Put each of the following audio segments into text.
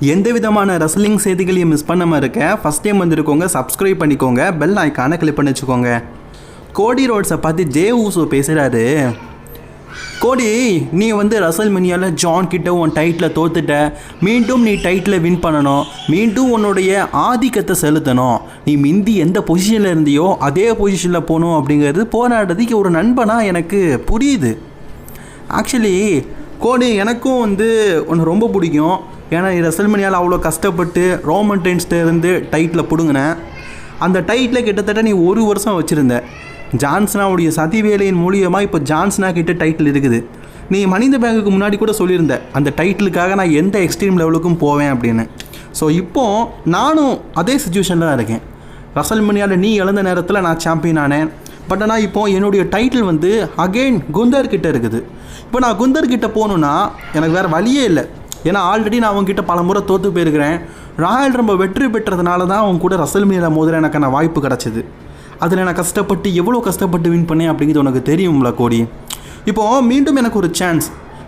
எந்த விதமான ரெஸ்லிங் செய்திகளையும் மிஸ் பண்ணாமல் இருக்க ஃபஸ்ட் டைம் வந்திருக்கோங்க சப்ஸ்கிரைப் பண்ணிக்கோங்க பெல் ஐக்கானை கிளிக் பண்ணி வச்சுக்கோங்க கோடி ரோட்ஸை பார்த்து ஜே ஊசோ பேசுகிறாரு கோடி நீ வந்து ரசல் மினியால் ஜான் கிட்ட உன் டைட்டில் தோத்துட்ட. மீண்டும் நீ டைட்டில் வின் பண்ணணும். மீண்டும் உன்னுடைய ஆதிக்கத்தை செலுத்தணும். நீ மிந்தி எந்த பொசிஷனில் இருந்தியோ அதே பொசிஷனில் போகணும் அப்படிங்கிறது போராடுறதுக்கு ஒரு நண்பனாக எனக்கு புரியுது. ஆக்சுவலி கோடி எனக்கும் வந்து ஒன்று ரொம்ப பிடிக்கும். ஏன்னா ரெசல்மனியால் அவ்வளோ கஷ்டப்பட்டு ரோமன் டென்ஸ்ட்டு டைட்டில் பிடுங்கினேன். அந்த டைட்டில் கிட்டத்தட்ட நீ ஒரு வருஷம் வச்சுருந்த. ஜான்சனாவுடைய சதி வேலையின் மூலியமாக இப்போ ஜான்சனா கிட்ட டைட்டில் இருக்குது. நீ மனித பேங்குக்கு முன்னாடி கூட சொல்லியிருந்த அந்த டைட்டிலுக்காக நான் எந்த எக்ஸ்ட்ரீம் லெவலுக்கும் போவேன் அப்படின்னு. ஸோ இப்போ நானும் அதே சுச்சுவேஷனில் தான் இருக்கேன். ரசல்மனியாவில் நீ இழந்த நேரத்தில் நான் சாம்பியன் ஆனேன். பட் ஆனால் இப்போது என்னுடைய டைட்டில் வந்து அகெயின் குந்தர்கிட்ட இருக்குது. இப்போ நான் குந்தர்கிட்ட போகணுன்னா எனக்கு வேறு வழியே இல்லை. ஏன்னா ஆல்ரெடி நான் அவங்ககிட்ட பல முறை தோற்று போயிருக்கிறேன். ராயல் ரொம்ப வெற்றி பெற்றதுனால தான் அவங்க கூட ரசல் ரசல்மனியில் மோதிர எனக்கான வாய்ப்பு கிடச்சிது. அதில் நான் கஷ்டப்பட்டு எவ்வளோ கஷ்டப்பட்டு வின் பண்ணேன் அப்படிங்கிறது உனக்கு தெரியும்ல கோடி. இப்போது மீண்டும் எனக்கு ஒரு சான்ஸ்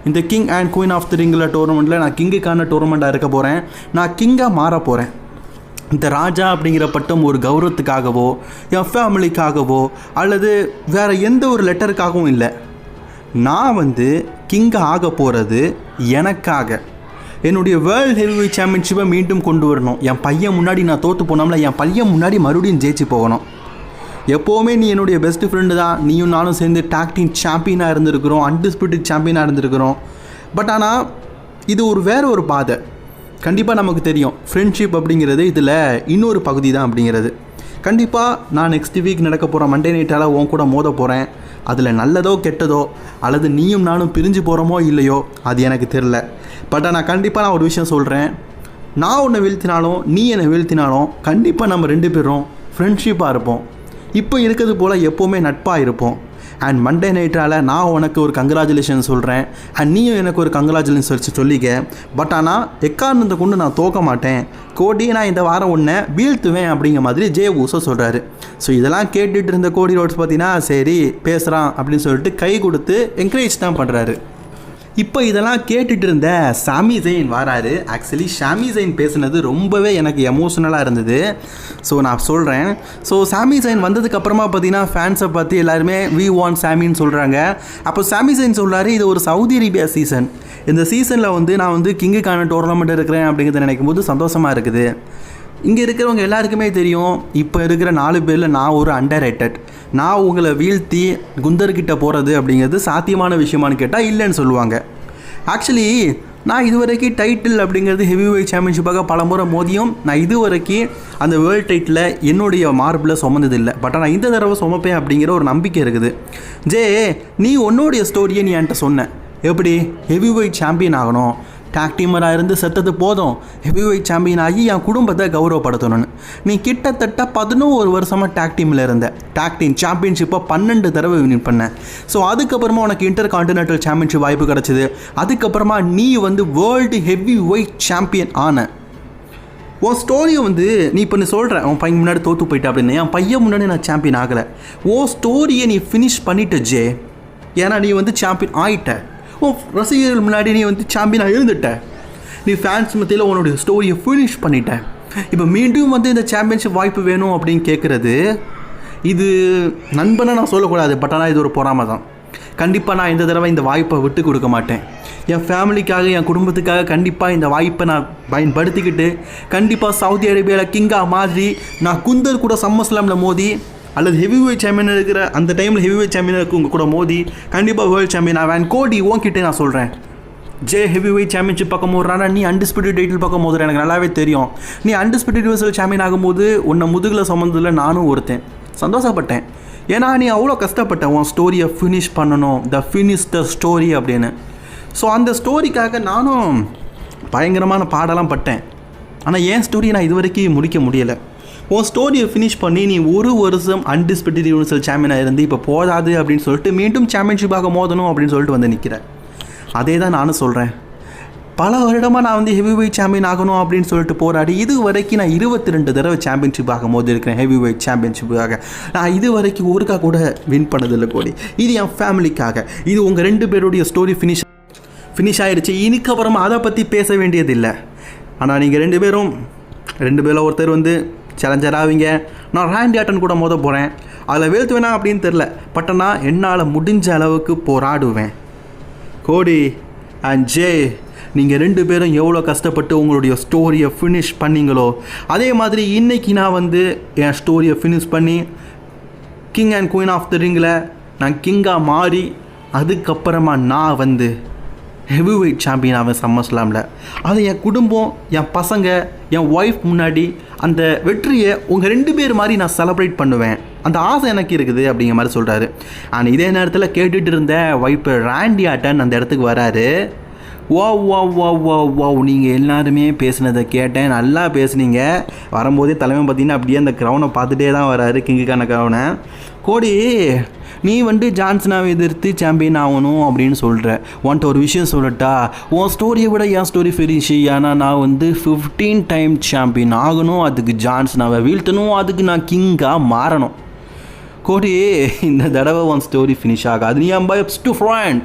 இந்த king and queen of the ரிங்கில் டோர்னமெண்ட்டில் நான் கிங்குக்கான டோர்னமெண்ட்டாக இருக்க போகிறேன் நான் கிங்காக மாற போகிறேன் இந்த ராஜா அப்படிங்கிற பட்டம் ஒரு கௌரவத்துக்காகவோ என் ஃபேமிலிக்காகவோ அல்லது வேறு எந்த ஒரு லெட்டருக்காகவும் இல்லை. நான் வந்து கிங்காக ஆக போகிறது எனக்காக. என்னுடைய வேர்ல்டு ஹெவி சாம்பியன்ஷிப்பை மீண்டும் கொண்டு வரணும். என் பையன் முன்னாடி நான் தோற்று போனோம்ல என் பையன் முன்னாடி மறுபடியும் ஜெயிச்சு போகணும். எப்போவுமே நீ என்னுடைய பெஸ்ட் ஃப்ரெண்டு தான். நீயும் நானும் சேர்ந்து டாக்டிங் டீம் சாம்பியனாக இருந்திருக்கிறோம். அன்டிஸ்பியூட்டட் சாம்பியனாக இருந்திருக்கிறோம். பட் ஆனால் இது ஒரு வேற ஒரு பாதை. கண்டிப்பாக நமக்கு தெரியும். ஃப்ரெண்ட்ஷிப் அப்படிங்கிறது இதில் இன்னொரு பகுதி தான் அப்படிங்கிறது. கண்டிப்பாக நான் நெக்ஸ்ட் வீக் நடக்க போகிற மண்டே நைட்டால் உன் கூட மோத போகிறேன் அதில் நல்லதோ கெட்டதோ அல்லது நீயும் நானும் பிரிஞ்சு போகிறோமோ இல்லையோ அது எனக்கு தெரில பட் ஆனால் கண்டிப்பாக நான் ஒரு விஷயம் சொல்கிறேன் நான் உன்னை வீழ்த்தினாலும் நீ என்னை வீழ்த்தினாலும் கண்டிப்பாக நம்ம ரெண்டு பேரும் ஃப்ரெண்ட்ஷிப்பாக இருப்போம். இப்போ இருக்கிறது போல் எப்போவுமே நட்பாக இருப்போம். அண்ட் மண்டே நைட்டால் நான் உனக்கு ஒரு கங்க்ராச்சுலேஷன் சொல்கிறேன் அண்ட் நீயும் எனக்கு ஒரு கங்க்ராச்சுலேஷன் சொல்லி சொல்லிக்க. பட் ஆனால் எக்காரணத்தை கொண்டு நான் தோக்க மாட்டேன்? கோடி நான் இந்த வாரம் ஒன்று வீழ்த்துவேன் அப்படிங்கிற மாதிரி ஜே ஊசோ சொல்கிறாரு ஸோ இதெல்லாம் கேட்டுட்டு இருந்த கோடி ரோட்ஸ் பார்த்தீங்கன்னா சரி பேசுகிறான் அப்படின்னு சொல்லிட்டு கை கொடுத்து என்கரேஜ் தான் பண்ணுறாரு இப்போ இதெல்லாம் கேட்டுட்டு இருந்த சாமி ஜெயின் வராரு. ஆக்சுவலி ஷாமி ஜெயின் பேசுனது ரொம்பவே எனக்கு எமோஷனலாக இருந்தது. ஸோ நான் சொல்கிறேன் ஸோ சாமி ஜெயின் வந்ததுக்கப்புறமா பார்த்தீங்கன்னா ஃபேன்ஸை பார்த்து எல்லாருமே வி வான் சாமின்னு சொல்கிறாங்க அப்போ சாமி ஜெயின் சொல்கிறாரு இது ஒரு சவுதி அரேபியா சீசன் இந்த சீசனில் வந்து நான் வந்து கிங்குக்கான டோர்னமெண்ட் இருக்கிறேன் அப்படிங்கிறத நினைக்கும் போது சந்தோஷமாக இருக்குது. இங்கே இருக்கிறவங்க எல்லாருக்குமே தெரியும் இப்போ இருக்கிற நாலு பேரில் நான் ஒரு அண்டர் ரேட்டட் நான் உங்களை வீழ்த்தி குந்தர்கிட்ட போகிறது அப்படிங்கிறது சாத்தியமான விஷயமானு கேட்டால் இல்லைன்னு சொல்லுவாங்க. ஆக்சுவலி நான் இதுவரைக்கும் டைட்டில் அப்படிங்கிறது ஹெவி வெயிட் சாம்பியன்ஷிப்பாக பல முறை மோதியும் நான் இதுவரைக்கும் அந்த வேர்ல்ட் டைட்டில் என்னுடைய மார்பில் சுமந்ததில்லை. பட் ஆனால் இந்த தடவை சுமப்பேன் அப்படிங்கிற ஒரு நம்பிக்கை இருக்குது. ஜே நீ உன்னோடைய ஸ்டோரியை நீ என்கிட்ட சொன்ன. எப்படி? ஹெவி வெயிட் சாம்பியன் ஆகணும். டாக் டீமராக இருந்து செத்தது போதும். ஹெவி வெயிட் சாம்பியன் ஆகி என் குடும்பத்தை கௌரவப்படுத்தணும்னு. நீ கிட்டத்தட்ட பதினோரு வருஷமாக டாக் டீமில் இருந்த. டாக் டீம் சாம்பியன்ஷிப்பை பன்னெண்டு தடவை வின் பண்ண. ஸோ அதுக்கப்புறமா உனக்கு இன்டர் கான்டினென்டல் சாம்பியன்ஷிப் வாய்ப்பு கிடச்சிது. அதுக்கப்புறமா நீ வந்து வேர்ல்டு ஹெவி வெயிட் சாம்பியன் ஆன. உன் ஸ்டோரியை வந்து நீ இப்போ நீ சொல்கிற உன் பையன் முன்னாடி தோற்று போயிட்ட அப்படின்னு. என் பையன் முன்னாடி நான் சாம்பியன் ஆகலை. ஓ ஸ்டோரியை நீ ஃபினிஷ் பண்ணிட்ட ஜே. ஏன்னா நீ வந்து சாம்பியன் ஆயிட்ட. உன் ரசிகர்கள் முன்னாடி நீ வந்து சாம்பியனாக எழுந்துட்ட நீ ஃபேன்ஸ் மத்தியில் உன்னுடைய ஸ்டோரியை ஃபினிஷ் பண்ணிட்ட. இப்போ மீண்டும் வந்து இந்த சாம்பியன்ஷிப் வாய்ப்பு வேணும் அப்படின்னு கேட்குறது இது நண்பனை நான் சொல்லக்கூடாது பட் ஆனால் இது ஒரு பொறாமை தான். கண்டிப்பாக நான் இந்த தடவை இந்த வாய்ப்பை விட்டு கொடுக்க மாட்டேன். என் ஃபேமிலிக்காக என் குடும்பத்துக்காக கண்டிப்பாக இந்த வாய்ப்பை நான் பயன்படுத்திக்கிட்டு கண்டிப்பாக சவுதி அரேபியாவில் கிங்கா மாதிரி நான் குந்தர் கூட சம்மஸ்லாமில் மோதி அல்லது ஹெவி வெயிட் சாம்பியன் இருக்கிற அந்த டைமில் ஹெவி வெயிட் சாம்பியனுக்கு உங்கள் கூட மோதி கண்டிப்பாக வேர்ல்டு சாம்பியன் ஆவேன். கோடி உன்கிட்ட நான் சொல்கிறேன் ஜே ஹெவி வெயிட் சாம்பியன்ஷிப் பக்கம் ஓடுறானா? நீ அன்டிஸ்பியூட்டட் டைட்டில் பக்கம் மோதுற. எனக்கு நல்லாவே தெரியும். நீ அன்டிஸ்பியூட்டட் யூனிவர்சல் சாம்பியன் ஆகும்போது உன்னை முதுகில் சுமந்ததில் நானும் ஒருத்தன். சந்தோஷப்பட்டேன். ஏன்னா நீ அவ்வளோ கஷ்டப்பட்ட உன் ஸ்டோரியை ஃபினிஷ் பண்ணணும். த ஃபினிஷ் த ஸ்டோரி அப்படின்னு. ஸோ அந்த ஸ்டோரிக்காக நானும் பயங்கரமான பாடலாம் பட்டேன். ஆனால் என் ஸ்டோரியை நான் இது வரைக்கும் முடிக்க முடியலை. உன் ஸ்டோரியை ஃபினிஷ் பண்ணி நீ ஒரு வருஷம் அன்டிஸ்பியூட்டட் யூனிவர்சல் சாம்பியனாக இருந்து இப்போ போதாது அப்படின்னு சொல்லிட்டு மீண்டும் சாம்பியன்ஷிப்பாக மோதணும் அப்படின்னு சொல்லிட்டு வந்து நிற்கிறேன் அதே தான் நானும் சொல்கிறேன் பல வருடமாக நான் வந்து ஹெவி வெயிட் சாம்பியன் ஆகணும் அப்படின்னு சொல்லிட்டு போராடி இது வரைக்கும் நான் இருபத்தி ரெண்டு தடவை சாம்பியன்ஷிப் ஆகும் போது இருக்கிறேன் ஹெவி வெயிட் சாம்பியன்ஷிப்பாக நான் இது வரைக்கும் ஒருக்கா கூட வின் பண்ணதில்லை கோடி இது என் ஃபேமிலிக்காக இது உங்கள் ரெண்டு பேருடைய ஸ்டோரி ஃபினிஷ் ஃபினிஷ் ஆயிடுச்சு இதுக்கப்புறமா அதை பற்றி பேச வேண்டியதில்லை. ஆனால் நீங்கள் ரெண்டு பேரும் ரெண்டு பேரில் ஒருத்தர் வந்து சேலஞ்சர் ஆவீங்க. நான் ராண்டி ஆட்டன் கூட மோத போகிறேன் அதில் வீழ்த்துவேனா அப்படின்னு தெரில பட் ஆனால் என்னால் முடிஞ்ச அளவுக்கு போராடுவேன். கோடி அண்ட் ஜே நீங்கள் ரெண்டு பேரும் எவ்வளோ கஷ்டப்பட்டு உங்களுடைய ஸ்டோரியை ஃபினிஷ் பண்ணீங்களோ அதே மாதிரி இன்னைக்கு நான் வந்து என் ஸ்டோரியை ஃபினிஷ் பண்ணி king and queen of the ரிங்கில் நான் கிங்காக மாறி அதுக்கப்புறமா நான் வந்து ஹெவி வெயிட் சாம்பியன் அவன் சம்மர் ஸ்லாமில் அதை என் குடும்பம் என் பசங்க என் ஒய்ஃப் முன்னாடி அந்த வெற்றியை உங்கள் ரெண்டு பேர் மாதிரி நான் செலப்ரேட் பண்ணுவேன். அந்த ஆசை எனக்கு இருக்குது அப்படிங்கிற மாதிரி சொல்கிறாரு ஆனால் இதே நேரத்தில் கேட்டுட்டு இருந்த ஒய்ஃப் ராண்டி ஆட்டன் அந்த இடத்துக்கு வராரு. ஓ ஓ ஓ ஓ ஓ நீங்கள் எல்லாருமே பேசுனதை கேட்டேன். நல்லா பேசுனீங்க. வரும்போதே தலைமை பார்த்தீங்கன்னா அப்படியே அந்த க்ரௌனை பார்த்துட்டே தான் வராரு கிங்குக்கான க்ரௌனை கோடி நீ வந்து ஜான்சனாவை எதிர்த்து சாம்பியன் ஆகணும் அப்படின்னு சொல்கிற உன்ட்ட ஒரு விஷயம் சொல்லட்டா? உன் ஸ்டோரியை விட என் ஸ்டோரி பெருசு ஏன்னா நான் வந்து ஃபிஃப்டீன் டைம் சாம்பியன் ஆகணும். அதுக்கு ஜான்சனாவை வீழ்த்தணும். அதுக்கு நான் கிங்காக மாறணும். கோடி இந்த தடவை உன் ஸ்டோரி ஃபினிஷ் ஆகாது. நீ என் பெஸ்ட் ஃப்ரெண்ட்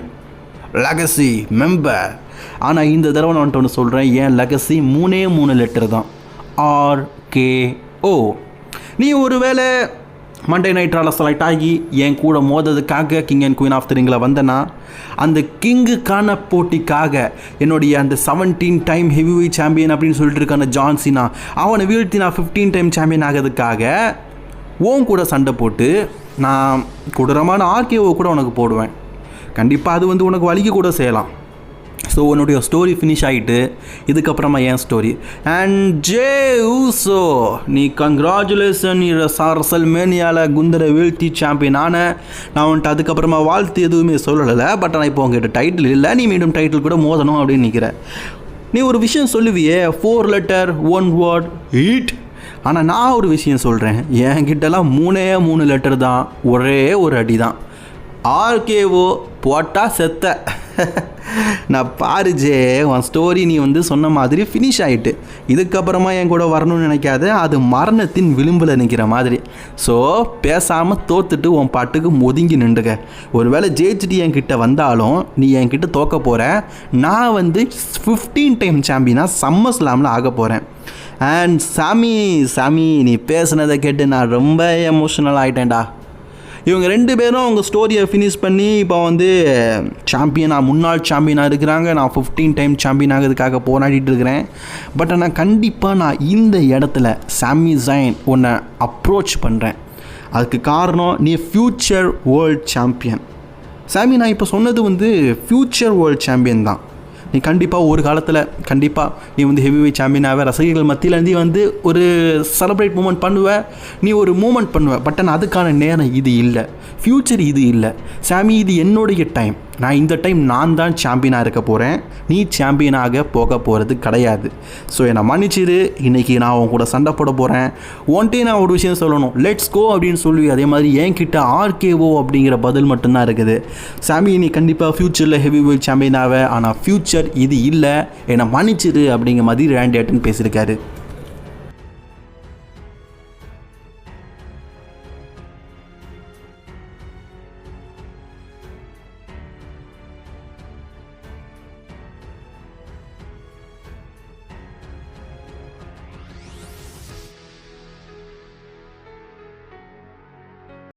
லெகசி மெம்பர் ஆனால் இந்த தடவை நான் வந்துட்டு ஒன்று சொல்கிறேன் என் லெகசி மூணே மூணு லெட்டர் தான். ஆர் கே ஓ நீ ஒருவேளை மண்டே நைட்ரால் செலக்ட் ஆகி என் கூட மோததுக்காக king and queen of the வந்தேன்னா அந்த கிங்குக்கான போட்டிக்காக என்னுடைய அந்த seventeen time heavy weight champion அப்படின்னு சொல்லிட்டு இருக்கான ஜான்சினா அவனை வீழ்த்தி நான் ஃபிஃப்டீன் டைம் சாம்பியன் ஆகிறதுக்காக ஓன் கூட சண்டை போட்டு நான் கொடூரமான ஆர்கேஓ கூட உனக்கு போடுவேன். கண்டிப்பாக அது வந்து உனக்கு வலிக்க கூட செய்யலாம். ஸோ உன்னுடைய ஸ்டோரி ஃபினிஷ் ஆகிட்டு இதுக்கப்புறமா ஏன் ஸ்டோரி அண்ட் ஜே ஊசோ நீ கங்க்ராச்சுலேஷன் நீ சாரசல் மேனியால் குந்தரை வீழ்த்தி சாம்பியன் ஆன நான் உன்ட்டு அதுக்கப்புறமா வாழ்த்து எதுவுமே சொல்லலை பட் ஆனால் இப்போ உங்ககிட்ட டைட்டில் இல்லை நீ மீண்டும் டைட்டில் கூட மோதணும் அப்படின்னு நிற்கிற நீ ஒரு விஷயம் சொல்லுவியே four letter one word eat ஆனால் நான் ஒரு விஷயம் சொல்கிறேன் என்கிட்டலாம் மூணே மூணு லெட்டர் தான் ஒரே ஒரு அடி தான் ஆர்கேஓ போட்டால் செத்த. நான் பாரு ஜே உன் ஸ்டோரி நீ வந்து சொன்ன மாதிரி ஃபினிஷ் ஆகிட்டு இதுக்கப்புறமா என் கூட வரணும்னு நினைக்காத அது மரணத்தின் விளிம்பில் நிற்கிற மாதிரி. ஸோ பேசாமல் தோத்துட்டு உன் பாட்டுக்கு ஒதுங்கி நின்றுக ஒருவேளை ஜெயிச்சுட்டு என்கிட்ட வந்தாலும் நீ என்கிட்ட தோக்க போகிற நான் வந்து ஃபிஃப்டீன் டைம் சாம்பியனாக சம்மர் ஸ்லாமில் ஆக போகிறேன் அண்ட் சாமி சாமி நீ பேசுனதை கேட்டு நான் ரொம்ப எமோஷனல் ஆகிட்டேன்டா இவங்க ரெண்டு பேரும் அவங்க ஸ்டோரியை ஃபினிஷ் பண்ணி இப்போ வந்து சாம்பியனாக முன்னாள் சாம்பியனாக இருக்கிறாங்க. நான் ஃபிஃப்டீன் டைம் சாம்பியன் ஆகிறதுக்காக போராடிட்டு இருக்கிறேன். பட் ஆனால் கண்டிப்பாக நான் இந்த இடத்துல சாமி ஜைன் உன்னை அப்ரோச் பண்ணுறேன் அதுக்கு காரணம் நீ ஃப்யூச்சர் வேர்ல்ட் சாம்பியன் சாமி நான் இப்போ சொன்னது வந்து ஃப்யூச்சர் வேர்ல்ட் சாம்பியன் தான். நீ கண்டிப்பாக ஒரு காலத்தில் கண்டிப்பாக நீ வந்து ஹெவி வெயிட் சாம்பியனாக ரசிகர்கள் மத்தியில் நீ வந்து ஒரு செலப்ரேட் மூமெண்ட் பண்ணுவ. நீ ஒரு மூமெண்ட் பண்ணுவ. பட் ஆனால் அதுக்கான நேரம் இது இல்லை. ஃப்யூச்சர் இது இல்லை. சாமி இது என்னுடைய டைம் நான் இந்த டைம் நான் தான் சாம்பியனாக இருக்க போகிறேன் நீ சாம்பியனாக போக போகிறது கிடையாது. ஸோ என்னை மன்னிச்சிரு. இன்றைக்கி நான் உன் கூட சண்டை போட போகிறேன் ஒன்ட்டே நான் ஒரு விஷயம் சொல்லணும். லெட்ஸ் கோ அப்படின்னு சொல்லி அதே மாதிரி என்கிட்ட ஆர்கேஓ அப்படிங்கிற பதில் மட்டும்தான் இருக்குது. சாமி நீ கண்டிப்பாக ஃப்யூச்சரில் ஹெவி வெயிட் சாம்பியனாக ஆனால் ஃப்யூச்சர் இது இல்லை. என்னை மன்னிச்சிரு அப்படிங்கிற மாதிரி ரேண்டி பேசியிருக்காரு.